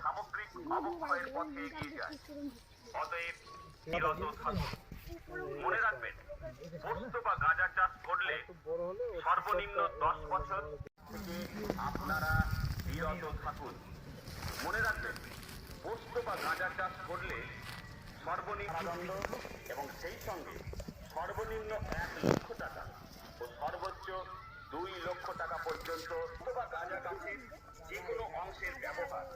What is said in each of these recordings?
সামগ্রিক অতএব বিরত থাকুন মনে রাখবেন পোস্ত বা গাঁজা চাষ করলে সর্বনিম্ন দশ বছর থেকে আপনারা বিরত থাকুন মনে রাখবেন, পোস্ত বা গাঁজা চাষ করলে সর্বনিম্ন এবং সেই সঙ্গে সর্বনিম্ন এক লক্ষ টাকা ও সর্বোচ্চ দুই লক্ষ টাকা পর্যন্ত পোস্ত বা গাঁজা গাছের যে কোনো অংশের ব্যবহার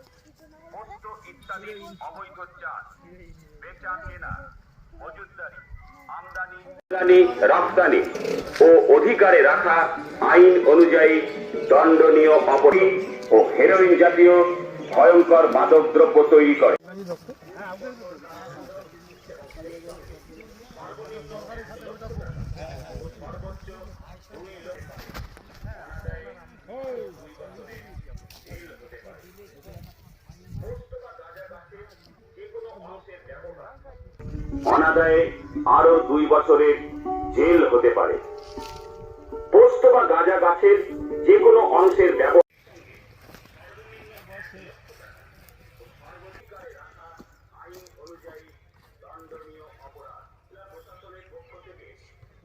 পোস্ত ইত্যাদি অবৈধ চাষ বেচা কেনা মজুদদারি আমদানি আমদানি রপ্তানি ও অধিকারে রাখা আইন অনুযায়ী দণ্ডনীয় অপরাধী ও হেরোইন জাতীয় ভয়ঙ্কর মাদকদ্রব্য তৈরি করে। অনাদায়ে আরও দুই বছরের জেল হতে পারে। পোস্ত বা গাঁজা গাছের যে কোনো অংশের ব্যবহার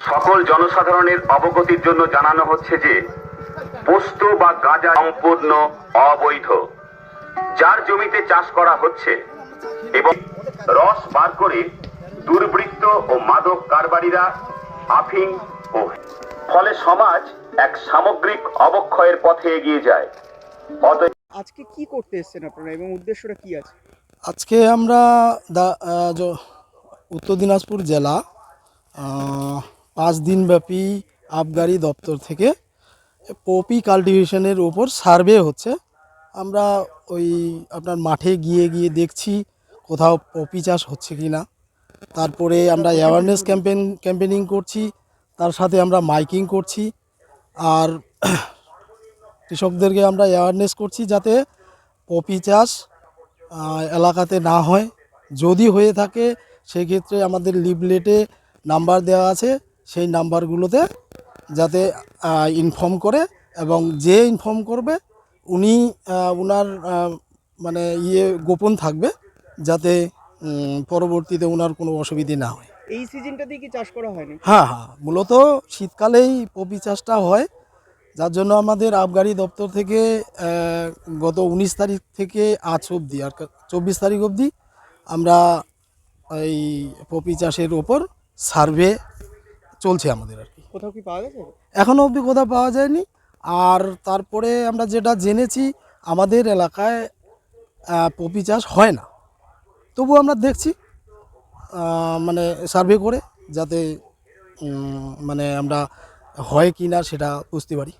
সকল জনসাধারণের অবগতির জন্য জানানো হচ্ছে যে, পোস্ত বা গাঁজা সম্পূর্ণ অবৈধ। যার জমিতে চাষ করা হচ্ছে এবং রস বার করে দুর্বৃত্ত ও মাদক কারবারিরা আফিং ও ফলে সমাজ এক সামগ্রিক অবক্ষয়ের পথে এগিয়ে যায়। আজকে কি করতে এসেছেন আপনারা এবং উদ্দেশ্যটা কি আছে? আজকে আমরা উত্তর দিনাজপুর জেলা পাঁচ দিনব্যাপী আবগারি দপ্তর থেকে পপি কাল্টিভেশনের ওপর সার্ভে হচ্ছে। আমরা ওই আপনার মাঠে গিয়ে গিয়ে দেখছি কোথাও পপি চাষ হচ্ছে কি না। তারপরে আমরা অ্যাওয়ারনেস ক্যাম্পেন ক্যাম্পেনিং করছি, তার সাথে আমরা মাইকিং করছি। আর কৃষকদেরকে আমরা অ্যাওয়ারনেস করছি যাতে পপি চাষ এলাকাতে না হয়। যদি হয়ে থাকে সেক্ষেত্রে আমাদের লিফলেটে নাম্বার দেওয়া আছে। সেই নাম্বারগুলোতে যাতে ইনফর্ম করে এবং যে ইনফর্ম করবে উনি উনার মানে ইয়ে গোপন থাকবে যাতে পরবর্তীতে ওনার কোনো অসুবিধে না হয়। এই সিজনটাতেই কি চাষ করা হয়নি? হ্যাঁ হ্যাঁ। মূলত শীতকালেই পপি চাষটা হয়। যার জন্য আমাদের আবগারি দপ্তর থেকে গত উনিশ তারিখ থেকে আজ অবধি আর চব্বিশ তারিখ অবধি আমরা এই পপি চাষের ওপর সার্ভে চলছে আমাদের আর কি। কোথাও কি পাওয়া গেছে? এখনও অবধি কোথাও পাওয়া যায়নি। আর তারপরে আমরা যেটা জেনেছি আমাদের এলাকায় পপি চাষ হয় না। তবু আমরা দেখছি মানে সার্ভে করে যাতে মানে আমরা হয় কি না সেটা বুঝতে পারি।